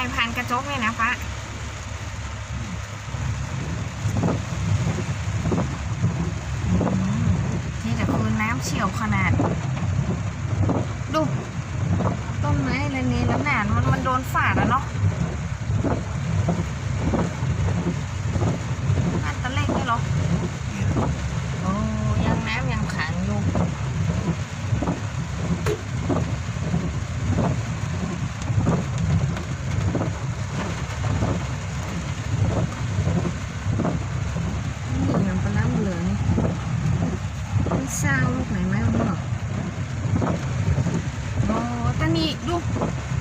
ายผ่านกระจกเลยนะฟ้าอืมนี่แต่คือน้ำเชี่ยวขนาด ดู ต้นไม้อะไรนี้แล้วหนานมันมันโดนฝาดอะเนาะอันตะเล็กนี่เหรอ โอ้ยังน้ำยังขังอยู่ นี่ยังปลาล้ำเหลือง มันเศร้าลูกไหนไหมมันหรอโอ้ต่นี่ดู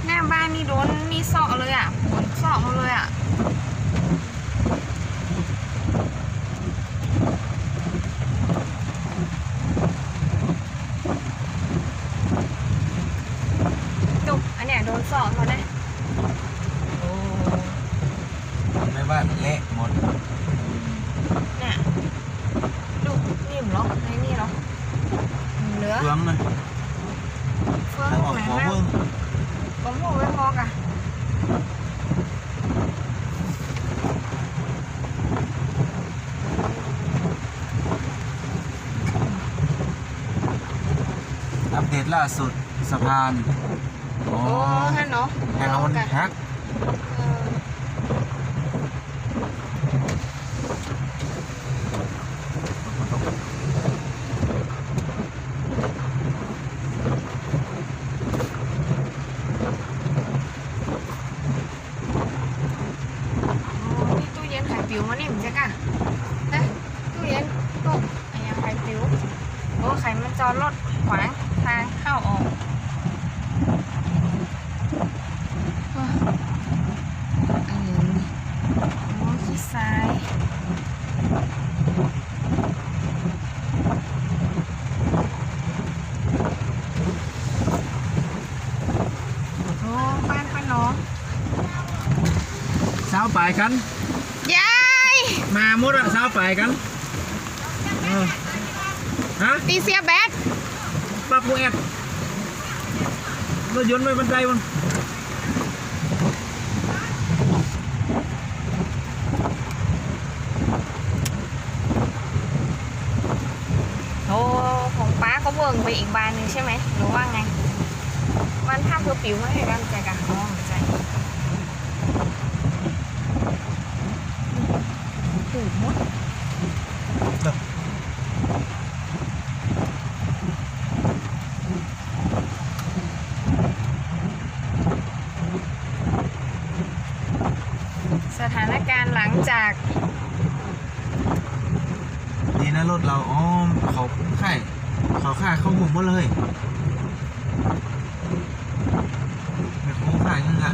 หน้าบ้านนี่โดนมีเสาะเลยอะฝนเสาะมาเลยอะจุกอันเนี้ยโดนเสาะเขาได้โอ้ ในบ้านเละหมด เนี่ยดูนิ่มเหรอไอ้นี่เหรอเหลื อเฟืองเลยเฟืองทางออกไหนหัวนะเฟืองผมหูไม่พอกอะอัปเดตล่าสุดสะพาน โอ้โอ้ฮันเนาะแถวมันกะฮักเออโอ้นี่ตู้เย็ นไข่ปิวมานี่มันจะกะเอ๊ะตู้เย็นตู้ไอ้ยังไข่ปิวโอ้ไข่มันจอรถขวางทางเข้าออกอ้าวอันนี้นี่โอ้ขี้ทรายโอ้บ้านป้าน้องเช้าไปกัน มาหมดอะเช้าไปกันเออฮะตีเสียแบตปรับโมแอดรถยนต์ไม่บันไดมันโอ้ของป้าเขาเบิ่งไปอีกบานหนึ่งใช่ไหมหรือว่าไง มันภาพคือปิวไม่ให้กำลังใจกัน นสถานการณ์หลังจากดีนะรถเราอ้อมขอาค่ายเขาค่าเข้าหมุนมาเลยไม่คุ้มค่ายเงี้ย